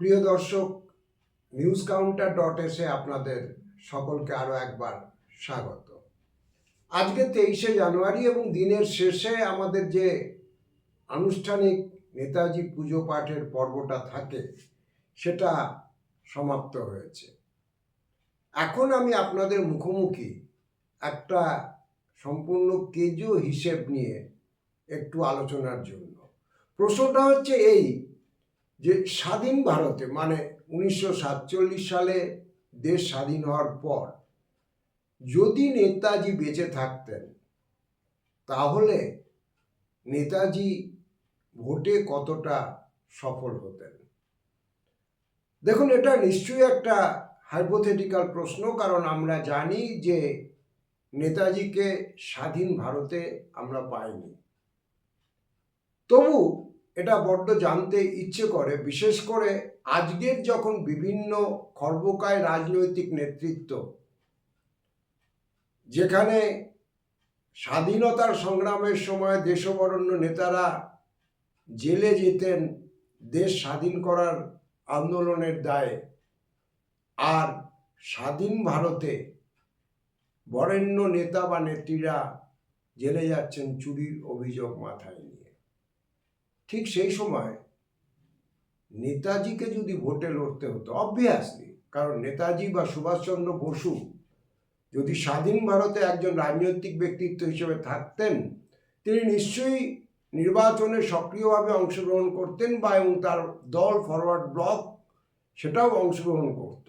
প্রিয় দর্শক news counter dot এসে আপনাদের সকলকে আরও একবার স্বাগত। আজকে তেইশে জানুয়ারি এবং দিনের শেষে আমাদের যে আনুষ্ঠানিক নেতাজি পুজো পাঠের পর্বটা থাকে, সেটা সমাপ্ত হয়েছে। এখন আমি আপনাদের মুখোমুখি একটা সম্পূর্ণ কেজো হিসেব নিয়ে একটু আলোচনার জন্য। প্রশ্নটা হচ্ছে এই যে স্বাধীন ভারতে মানে উনিশশো সাতচল্লিশ সালে দেশ স্বাধীন হওয়ার পর যদি নেতাজি বেঁচে থাকতেন, তাহলে নেতাজি ভোটে কতটা সফল হতেন? দেখুন, এটা নিশ্চয়ই একটা হাইপোথেটিক্যাল প্রশ্ন, কারণ আমরা জানি যে নেতাজিকে স্বাধীন ভারতে আমরা পাইনি। তবু এটা বড্ড জানতে ইচ্ছে করে, বিশেষ করে আজকের যখন বিভিন্ন খর্বকায় রাজনৈতিক নেতৃত্ব, যেখানে স্বাধীনতার সংগ্রামের সময় দেশবরণ্য নেতারা জেলে যেতেন, দেশ স্বাধীন করার আন্দোলনের দায়ে, আর স্বাধীন ভারতে বরেণ্য নেতা বা নেত্রীরা জেলে যাচ্ছেন চুরির অভিযোগ মাথায় নিয়ে। ঠিক সেই সময় নেতাজিকে যদি ভোটে লড়তে হতো অবভিয়াসলি কারণ নেতাজি বা সুভাষচন্দ্র বসু যদি স্বাধীন ভারতে একজন রাজনৈতিক ব্যক্তিত্ব হিসেবে থাকতেন, তিনি নিশ্চয়ই নির্বাচনে সক্রিয়ভাবে অংশগ্রহণ করতেন বা এবং তার দল ফরওয়ার্ড ব্লক সেটাও অংশগ্রহণ করত।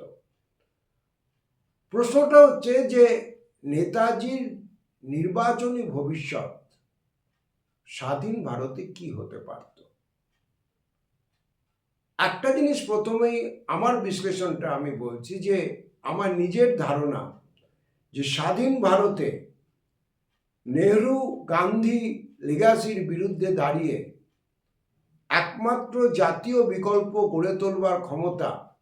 প্রশ্নটা হচ্ছে যে নেতাজির নির্বাচনী ভবিষ্যৎ স্বাধীন ভারতে কি হতে পারত? একটা জিনিস প্রথমেই আমার বিশ্লেষণটা আমি বলছি যে আমার নিজের ধারণা যে স্বাধীন ভারতে নেহরু গান্ধী লিগাসির বিরুদ্ধে দাঁড়িয়ে একমাত্র জাতীয় বিকল্প গড়ে তোলবার ক্ষমতা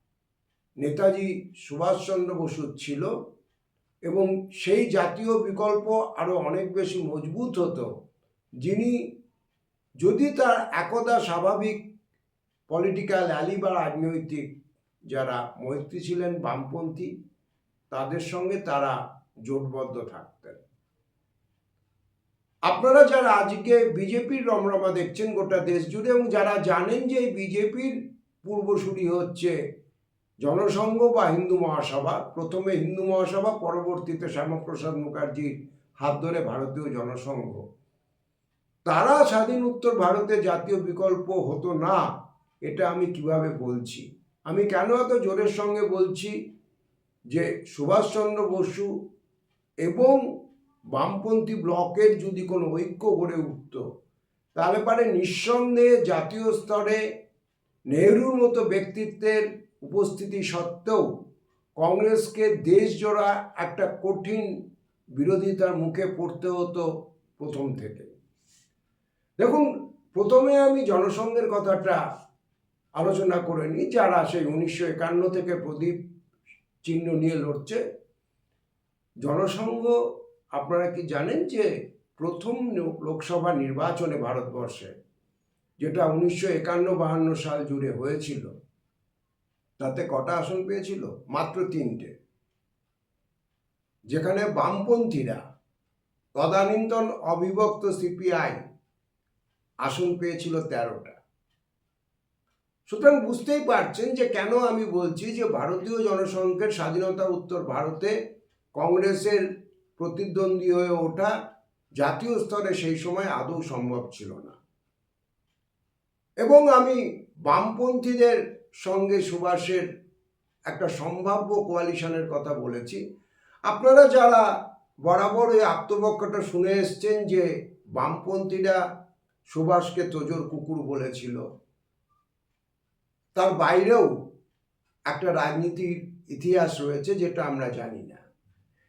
নেতাজি সুভাষচন্দ্র বসুর ছিল এবং সেই জাতীয় বিকল্প আরও অনেক বেশি মজবুত হতো। যিনি যদি তার একদা স্বাভাবিক পলিটিক্যাল অ্যালি বা রাজনৈতিক যারা মৈত্রী ছিলেন বামপন্থী, তাদের সঙ্গে তারা জোটবদ্ধ থাকতেন। আপনারা যারা আজকে বিজেপির রমরমা দেখছেন গোটা দেশ জুড়ে এবং যারা জানেন যে বিজেপির পূর্বসূরি হচ্ছে জনসংঘ বা হিন্দু মহাসভা, প্রথমে হিন্দু মহাসভা, পরবর্তীতে শ্যামাপ্রসাদ মুখার্জির হাত ধরে ভারতীয় জনসংঘ তারা স্বাধীন উত্তর ভারতে জাতীয় বিকল্প হতো না, এটা আমি কীভাবে বলছি? আমি কেন এত জোরের সঙ্গে বলছি যে সুভাষচন্দ্র বসু এবং বামপন্থী ব্লকের যদি কোনো ঐক্য গড়ে উঠত, তাহলে পারে নিঃসন্দেহে জাতীয় স্তরে নেহরুর মতো ব্যক্তিত্বের উপস্থিতি সত্ত্বেও কংগ্রেসকে দেশজোড়া একটা কঠিন বিরোধিতার মুখে পড়তে হতো প্রথম থেকে। দেখুন, প্রথমে আমি জনসংঘের কথাটা আলোচনা করে নিই, যারা সেই উনিশশো একান্ন থেকে প্রদীপ চিহ্ন নিয়ে লড়ছে। জনসংঘ, আপনারা কি জানেন যে প্রথম লোকসভা নির্বাচনে ভারতবর্ষে, যেটা উনিশশো একান্ন বাহান্ন সাল জুড়ে হয়েছিল, তাতে কটা আসন পেয়েছিল? মাত্র তিনটে। যেখানে বামপন্থীরা, তদানীন্তন অবিভক্ত সিপিআই আসন পেয়েছিল তেরোটা। সুতরাং বুঝতেই পারছেন যে কেন আমি বলছি যে ভারতীয় জনসংঘের স্বাধীনতা উত্তর ভারতে কংগ্রেসের প্রতিদ্বন্দ্বী হয়ে ওঠা জাতীয় স্তরে সেই সময় আদৌ সম্ভব ছিল না। এবং আমি বামপন্থীদের সঙ্গে সুভাষের একটা সম্ভাব্য কোয়ালিশনের কথা বলেছি। আপনারা যারা বরাবর এই আত্মপক্ষটা শুনে এসছেন যে বামপন্থীরা সুভাষকে তোজোর কুকুর বলেছিল। তার বাইরেও একটা রাজনীতির ইতিহাস রয়েছে যেটা আমরা জানি না।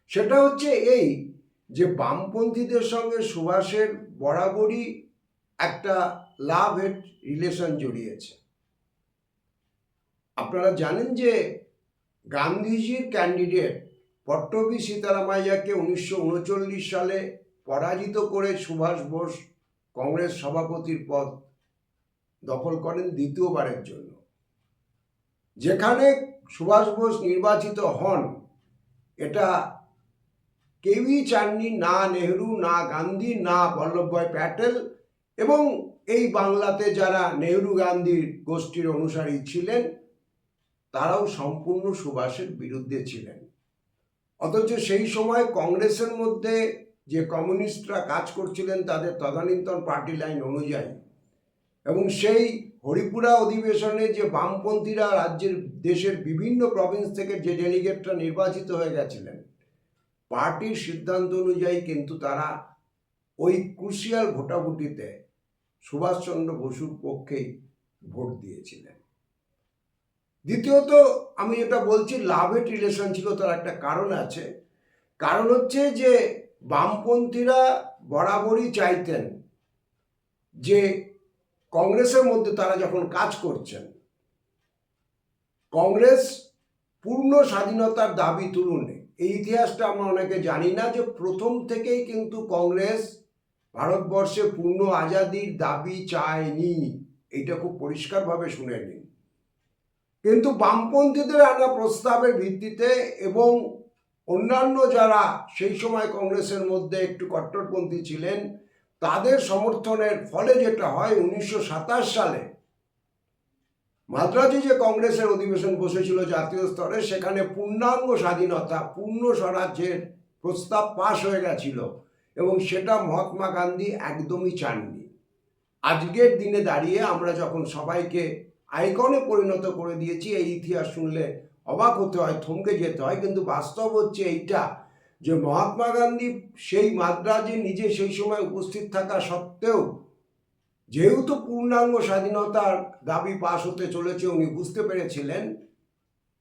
সেটা হচ্ছে এই যে বামপন্থীদের সঙ্গে সুভাষের বরাবরই একটা লাভ হেট রিলেশন জড়িয়েছে। আপনারা জানেন যে গান্ধীজির ক্যান্ডিডেট পট্টবী সীতারামাইয়াকে উনিশশো উনচল্লিশ সালে পরাজিত করে সুভাষ বোস কংগ্রেস সভাপতির পদ দখল করেন দ্বিতীয়বারের জন্য। যেখানে সুভাষ বোস নির্বাচিত হন, এটা কেউই চাননি, না নেহরু, না গান্ধী, না বল্লভভাই প্যাটেল এবং এই বাংলাতে যারা নেহরু গান্ধীর গোষ্ঠীর অনুসারী ছিলেন, তারাও সম্পূর্ণ সুভাষের বিরুদ্ধে ছিলেন। অথচ সেই সময় কংগ্রেসের মধ্যে যে কমিউনিস্টরা কাজ করছিলেন তাদের তদানীন্তন পার্টি লাইন অনুযায়ী। এবং সেই হরিপুরা অধিবেশনে যে বামপন্থীরা রাজ্যের, দেশের বিভিন্ন প্রভিন্স থেকে যে ডেলিগেটরা নির্বাচিত হয়ে গেছিলেন, পার্টির সিদ্ধান্ত অনুযায়ী কিন্তু তারা ওই ক্রুশিয়াল ভোটাভুটিতে সুভাষচন্দ্র বসুর পক্ষেই ভোট দিয়েছিলেন। দ্বিতীয়ত আমি যেটা বলছি লাভ এট রিলেশন ছিল, তার একটা কারণ আছে। কারণ হচ্ছে যে বামপন্থীরা বরাবরই চাইতেন যে কংগ্রেসের মধ্যে তারা যখন কাজ করছেন, কংগ্রেস পূর্ণ স্বাধীনতার দাবি তুলুন। এই ইতিহাসটা আমরা অনেকে জানি না যে প্রথম থেকেই কিন্তু কংগ্রেস ভারতবর্ষে পূর্ণ আজাদির দাবি চায়নি। এটা খুব পরিষ্কারভাবে শুনে নিন। কিন্তু বামপন্থীদের আনা প্রস্তাবের ভিত্তিতে এবং অন্যান্য যারা সেই সময় কংগ্রেসের মধ্যে একটু কট্টরপন্থী ছিলেন, তাদের সমর্থনের ফলে যেটা হয়, উনিশশো সাতাশ সালে মাদ্রাজে যে কংগ্রেসের অধিবেশন বসেছিল জাতীয় স্তরে, সেখানে পূর্ণাঙ্গ স্বাধীনতা, পূর্ণ স্বরাজ্যের প্রস্তাব পাশ হয়ে গেছিল এবং সেটা মহাত্মা গান্ধী একদমই চাননি। আজকের দিনে দাঁড়িয়ে আমরা যখন সবাইকে আইকনে পরিণত করে দিয়েছি, এই ইতিহাস শুনলে অবাক হতে হয়, থমকে যেতে হয়। কিন্তু বাস্তব হচ্ছে এইটা যে মহাত্মা গান্ধী সেই মাদ্রাজে নিজে সেই সময় উপস্থিত থাকা সত্ত্বেও যেহেতু পূর্ণাঙ্গ স্বাধীনতার দাবি পাশ হতে চলেছে, উনি বুঝতে পেরেছিলেন,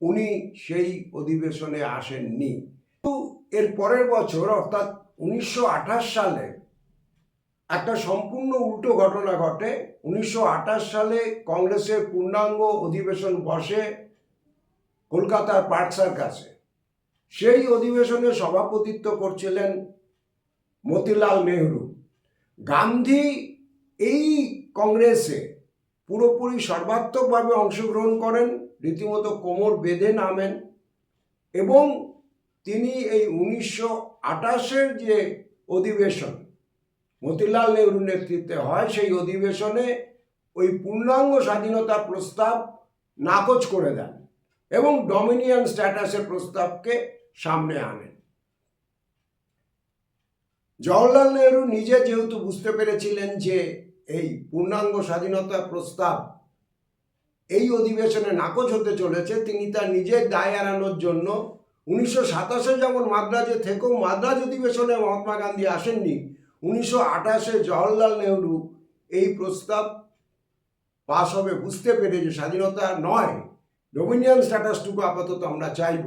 উনি সেই অধিবেশনে আসেননি। কিন্তু এর পরের বছর, অর্থাৎ উনিশশো আঠাশ সালে একটা সম্পূর্ণ উল্টো ঘটনা ঘটে। উনিশশো আঠাশ সালে কংগ্রেসের পূর্ণাঙ্গ অধিবেশন বসে। কলকাতার পাটসার কাছে। সেই অধিবেশনে সভাপতিত্ব করছিলেন মতিলাল নেহরু। গান্ধী এই কংগ্রেসে পুরোপুরি সর্বাত্মকভাবে অংশগ্রহণ করেন, রীতিমতো কোমর বেঁধে নামেন এবং তিনি এই উনিশশো আঠাশের যে অধিবেশন, মতিলাল নেহরুর নেতৃত্বে হয়, সেই অধিবেশনে ওই পূর্ণাঙ্গ স্বাধীনতার প্রস্তাব নাকচ করে দেন। এবং ডমিনিয়ন স্ট্যাটাসের প্রস্তাবকে সামনে আনেন। জওহরলাল নেহরু নিজে যেহেতু বুঝতে পেরেছিলেন যে এই পূর্ণাঙ্গ স্বাধীনতা প্রস্তাব এই অধিবেশনে নাকচ হতে চলেছে, তিনি তার নিজের দায় এড়ানোর জন্য উনিশশো সাতাশে যেমন মাদ্রাজে থেকেও মাদ্রাজ অধিবেশনে মহাত্মা গান্ধী আসেননি, উনিশশো আঠাশে জওহরলাল নেহরু এই প্রস্তাব পাশ হবে বুঝতে পেরে যে স্বাধীনতা নয়। ডোমিনিয়ন স্ট্যাটাসটুকু আপাতত আমরা চাইব,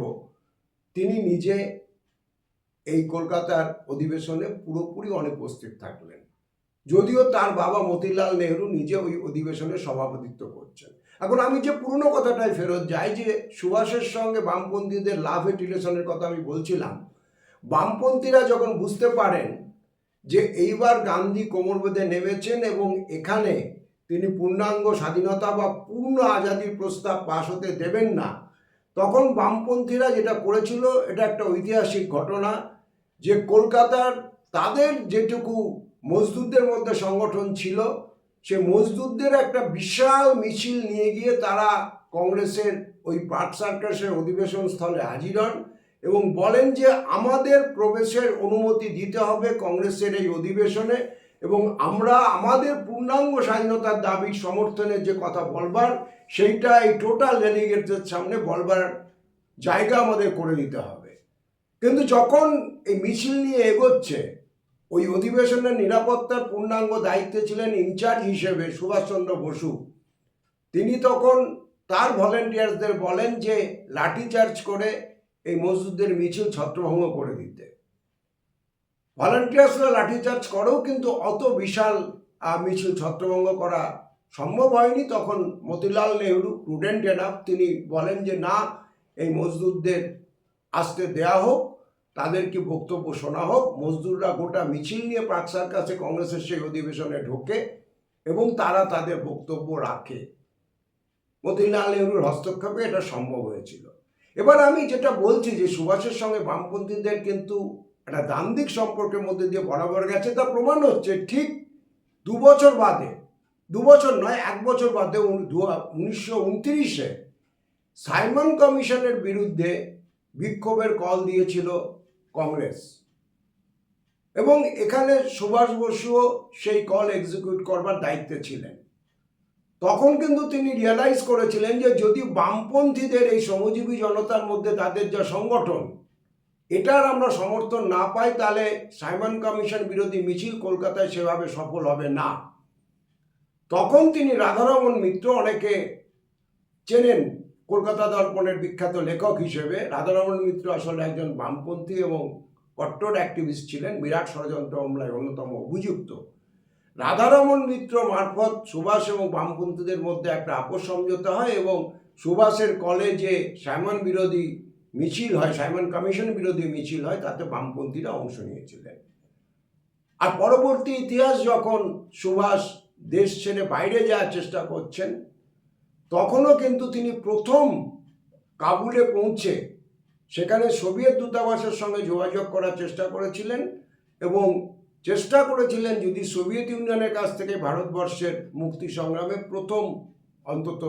তিনি নিজে এই কলকাতার অধিবেশনে পুরোপুরি অনুপস্থিত থাকলেন। যদিও তার বাবা মতিলাল নেহরু নিজে ওই অধিবেশনে সভাপতিত্ব করছেন। এখন আমি যে পুরনো কথাটায় ফেরত যাই, যে সুভাষের সঙ্গে বামপন্থীদের লাভ এট রিলেশনের কথা আমি বলছিলাম, বামপন্থীরা যখন বুঝতে পারেন যে এইবার গান্ধী কোমর বেঁধে নেমেছেন এবং এখানে তিনি পূর্ণাঙ্গ স্বাধীনতা বা পূর্ণ আজাদির প্রস্তাব পাশ হতে দেবেন না। তখন বামপন্থীরা যেটা করেছিল, এটা একটা ঐতিহাসিক ঘটনা যে কলকাতার তাদের যেটুকু মজদুরদের মধ্যে সংগঠন ছিল, সে মজদুরদের একটা বিশাল মিছিল নিয়ে গিয়ে তারা কংগ্রেসের ওই পার্ট সার্কাসের অধিবেশন স্থলে হাজির হন এবং বলেন যে আমাদের প্রবেশের অনুমতি দিতে হবে কংগ্রেসের এই অধিবেশনে। এবং আমরা আমাদের পূর্ণাঙ্গ স্বাধীনতার দাবির সমর্থনের যে কথা বলবার সেইটা এই টোটাল ডেলিগেটদের সামনে বলবার জায়গা আমাদের করে দিতে হবে। কিন্তু যখন এই মিছিল নিয়ে এগোচ্ছে, ওই অধিবেশনের নিরাপত্তার পূর্ণাঙ্গ দায়িত্বে ছিলেন ইনচার্জ হিসেবে সুভাষচন্দ্র বসু। তিনি তখন তার ভলেন্টিয়ার্সদের বলেন যে লাঠিচার্জ করে এই মসজিদদের মিছিল ছত্রভঙ্গ করে দিতে। ভলেন্টিয়ার্সরা লাঠিচার্জ করেও কিন্তু অত বিশাল মিছিল ছত্রভঙ্গ করা সম্ভব হয়নি। তখন মতিলাল নেহরু প্রুডেন্ট এনাফ তিনি বলেন যে, না, এই মজদুরদের আসতে দেয়া হোক তাদেরকে বক্তব্য শোনা হোক। মজদুররা গোটা মিছিল নিয়ে প্রাক কাছে কংগ্রেসের সেই অধিবেশনে ঢোকে এবং তারা তাদের বক্তব্য রাখে। মতিলাল নেহরুর হস্তক্ষেপে এটা সম্ভব হয়েছিল। এবার আমি যেটা বলছি যে, সুভাষের সঙ্গে বামপন্থীদের কিন্তু একটা দান্দিক সম্পর্কের মধ্যে দিয়ে বরাবর গেছে তা প্রমাণ হচ্ছে ঠিক দু বছর বাদে, দু বছর নয়, এক বছর বাদে উনিশশো উনত্রিশে সাইমন কমিশনের বিরুদ্ধে বিক্ষোভের কল দিয়েছিল কংগ্রেস। এবং এখানে সুভাষ বসুও সেই কল এক্সিকিউট করবার দায়িত্বে ছিলেন। তখন কিন্তু তিনি রিয়ালাইজ করেছিলেন যে যদি বামপন্থীদের এই শ্রমজীবী জনতার মধ্যে তাদের যা সংগঠন এটার আমরা সমর্থন না পাই, তাহলে সাইমন কমিশন বিরোধী মিছিল কলকাতায় সেভাবে সফল হবে না। তখন তিনি রাধারমন মিত্র অনেকে চেনেন, কলকাতা দর্পণের বিখ্যাত লেখক হিসেবে। রাধারমন মিত্র আসলে একজন বামপন্থী এবং কট্টর অ্যাক্টিভিস্ট ছিলেন, বিরাট ষড়যন্ত্র মামলায় অন্যতম অভিযুক্ত। রাধারমন মিত্র মারফত সুভাষ এবং বামপন্থীদের মধ্যে একটা আপোষ সমঝোতা হয় এবং সুভাষের কলে যে সাইমন বিরোধী মিছিল হয়, সাইমন কমিশন বিরোধী মিছিল হয়, তাতে বামপন্থীরা অংশ নিয়েছিলেন। আর পরবর্তী ইতিহাস যখন সুভাষ দেশ ছেড়ে বাইরে যাওয়ার চেষ্টা করছেন, তখনও কিন্তু তিনি প্রথম কাবুলে পৌঁছে সেখানে সোভিয়েত দূতাবাসের সঙ্গে যোগাযোগ করার চেষ্টা করেছিলেন এবং চেষ্টা করেছিলেন যদি সোভিয়েত ইউনিয়নের কাছ থেকে ভারতবর্ষের মুক্তি সংগ্রামে প্রথম অন্তত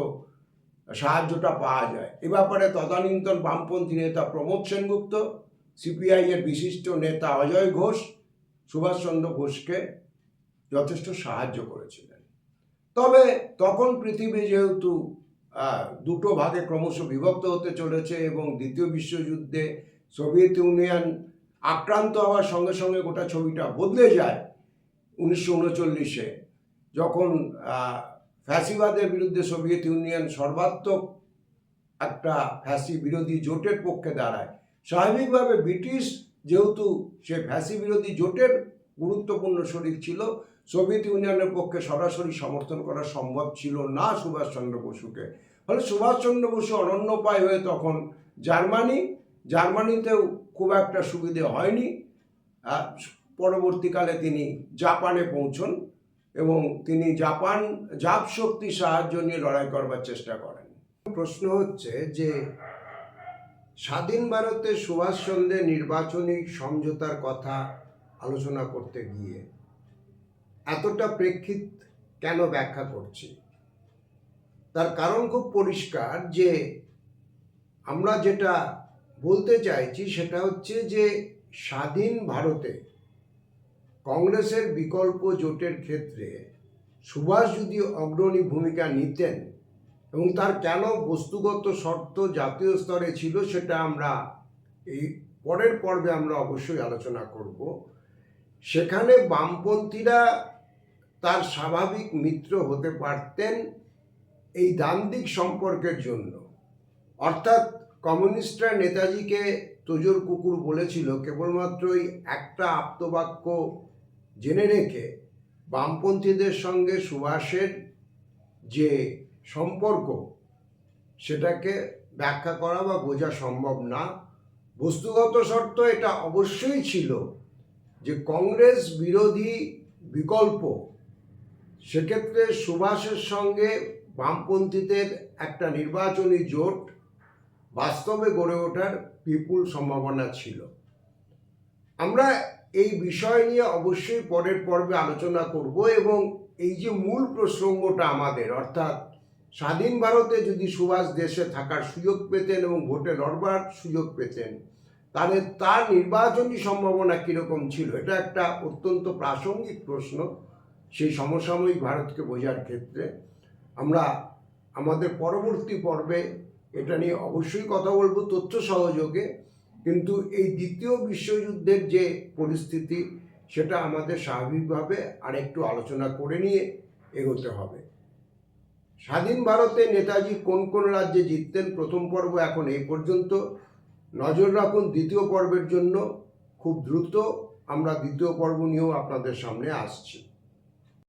সাহায্যটা পাওয়া যায়। এ ব্যাপারে তদানীন্তন বামপন্থী নেতা প্রমোদ সেনগুপ্ত সিপিআই এর বিশিষ্ট নেতা অজয় ঘোষ, সুভাষচন্দ্র ঘোষকে যথেষ্ট সাহায্য করেছিলেন। তবে তখন পৃথিবী যেহেতু দুটো ভাগে ক্রমশ বিভক্ত হতে চলেছে এবং দ্বিতীয় বিশ্বযুদ্ধে সোভিয়েত ইউনিয়ন আক্রান্ত হওয়ার সঙ্গে সঙ্গে গোটা ছবিটা বদলে যায় উনিশশো উনচল্লিশে, যখন ফ্যাসিবাদের বিরুদ্ধে সোভিয়েত ইউনিয়ন সর্বাত্মক একটা ফ্যাসি বিরোধী জোটের পক্ষে দাঁড়ায়। স্বাভাবিকভাবে ব্রিটিশ যেহেতু সে ফ্যাসি বিরোধী জোটের গুরুত্বপূর্ণ শরীর ছিল, সোভিয়েত ইউনিয়নের পক্ষে সরাসরি সমর্থন করা সম্ভব ছিল না সুভাষচন্দ্র বসুকে। ফলে সুভাষচন্দ্র বসু অনন্যপায় হয়ে তখন জার্মানি, জার্মানিতেও খুব একটা সুবিধে হয়নি। পরবর্তীকালে তিনি জাপানে পৌঁছন। এবং তিনি জাপান, জাপ শক্তি সাহায্য নিয়ে লড়াই করবার চেষ্টা করেন। প্রশ্ন হচ্ছে যে, স্বাধীন ভারতে সুভাষচন্দ্রের নির্বাচনী সমঝোতার কথা আলোচনা করতে গিয়ে এতটা প্রেক্ষিত কেন ব্যাখ্যা করছি? তার কারণ খুব পরিষ্কার যে, আমরা যেটা বলতে চাইছি সেটা হচ্ছে যে, স্বাধীন ভারতে কংগ্রেসের বিকল্প জোটের ক্ষেত্রে সুভাষ যদি অগ্রণী ভূমিকা নিতেন এবং তার কেন বস্তুগত শর্ত জাতীয় স্তরে ছিল সেটা আমরা এই পরের পর্বে আমরা অবশ্যই আলোচনা করব। সেখানে বামপন্থীরা তার স্বাভাবিক মিত্র হতে পারতেন এই দান্দিক সম্পর্কের জন্য। অর্থাৎ কমিউনিস্টরা নেতাজিকে তোজোর কুকুর বলেছিল কেবলমাত্র ওই একটা আপ্তবাক্য জেনে রেখে বামপন্থীদের সঙ্গে সুভাষের যে সম্পর্ক, সেটাকে ব্যাখ্যা করা বা বোঝা সম্ভব না। বস্তুগত শর্ত এটা অবশ্যই ছিল যে কংগ্রেস বিরোধী বিকল্প, সেক্ষেত্রে সুভাষের সঙ্গে বামপন্থীদের একটা নির্বাচনী জোট বাস্তবে গড়ে ওঠার বিপুল সম্ভাবনা ছিল। আমরা এই বিষয় নিয়ে অবশ্যই পরের পর্বে আলোচনা করব এবং এই যে মূল প্রসঙ্গটা আমাদের, অর্থাৎ স্বাধীন ভারতে যদি সুভাষ দেশে থাকার সুযোগ পেতেন এবং ভোটে লড়বার সুযোগ পেতেন, তাহলে তার নির্বাচনী সম্ভাবনা কীরকম ছিল? এটা একটা অত্যন্ত প্রাসঙ্গিক প্রশ্ন সেই সমসাময়িক ভারতকে বোঝার ক্ষেত্রে। আমরা আমাদের পরবর্তী পর্বে এটা নিয়ে অবশ্যই কথা বলব তথ্য সহযোগে। কিন্তু এই দ্বিতীয় বিশ্বযুদ্ধের যে পরিস্থিতি, সেটা আমাদের স্বাভাবিকভাবে আরেকটু আলোচনা করে নিয়ে এগোতে হবে। স্বাধীন ভারতে নেতাজি কোন কোন রাজ্যে জিততেন, প্রথম পর্ব এখন এই পর্যন্ত। নজর রাখুন, দ্বিতীয় পর্বের জন্য খুব দ্রুত আমরা দ্বিতীয় পর্ব নিয়েও আপনাদের সামনে আসছি।